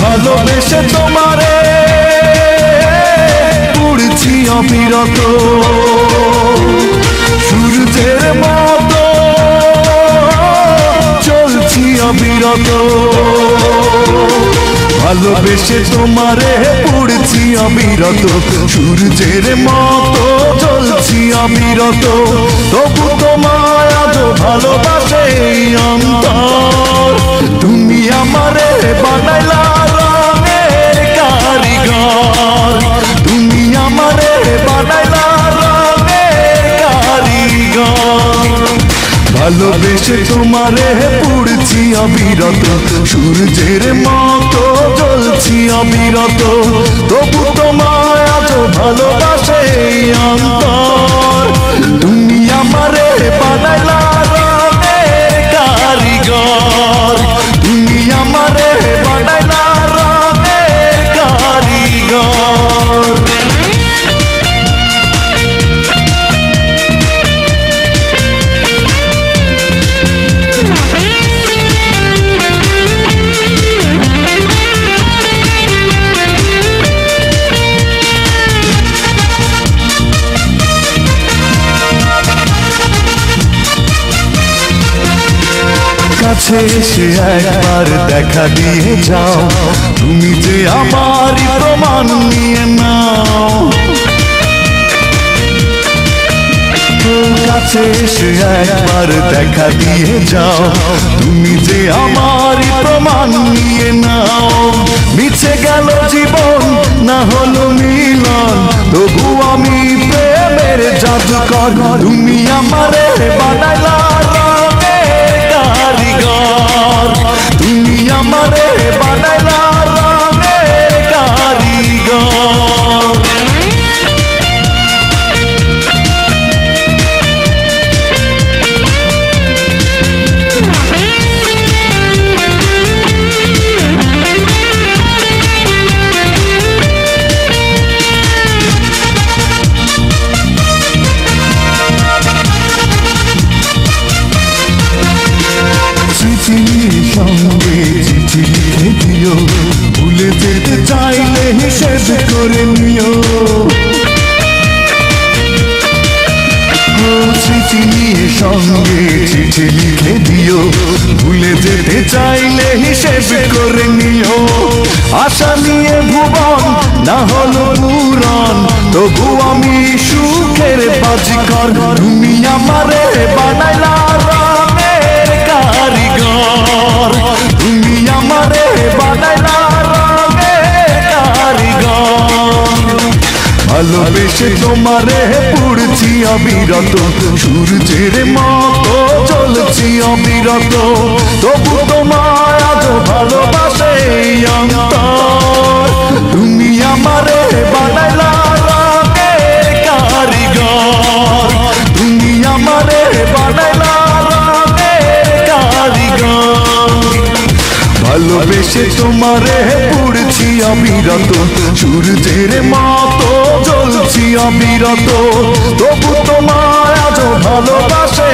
ভালোবেসে তোমারে পুড়ছি অবিরত। সূর্যের মতো অবিরত ভালোবেসে তোমারে পুড়ছি অবিরত সূর্যের মতো চলছি অবিরত তবু তোমায় আজ ভালোবাসে তুমি আমারে বানাইলা রঙের ভালোবেসে তোমারে পুড়ছি অবিরত সূর্যের মতো জ্বলছি অবিরত তবু তোমায় আজ ভালোবাসে অন্তর। তুমি আমারে বানাইলা কারিগর। কাছে এসে একবার দেখা দিয়ে যাও। তুমি যে আমারই প্রমাণ নিয়ে নাও। কাছে এসে একবার দেখা দিয়ে যাও। তুমি যে আমারই প্রমাণ নিয়ে নাও। মিছে গেল জীবন, না হলো মিলন। তবু আমি প্রেমের জাদুকর। তুমি আমারে বানাইলা চিঠি সঙ্গে চিঠি লিখে দিও ভুলে যেতে চাইলে হিসেব করে নিও সঙ্গে চিঠি লিখে দিও ভুলে যেতে চাইলে হিসেব করে নিও আশা নিয়ে ভুবন না হলো তবু আমি সুখের বাজিকর তুমি আমারে তোমারে পুড়ছি অবিরত সূর্যের মতো চলছি অবিরত তবু তোমায় আজ ভালোবাসে তুমি আমারে ভালোবেসে তোমারে পুড়ছি অবিরত সূর্যের মতো জ্বলছি অবিরত। তবু তোমার আজ ভালোবাসে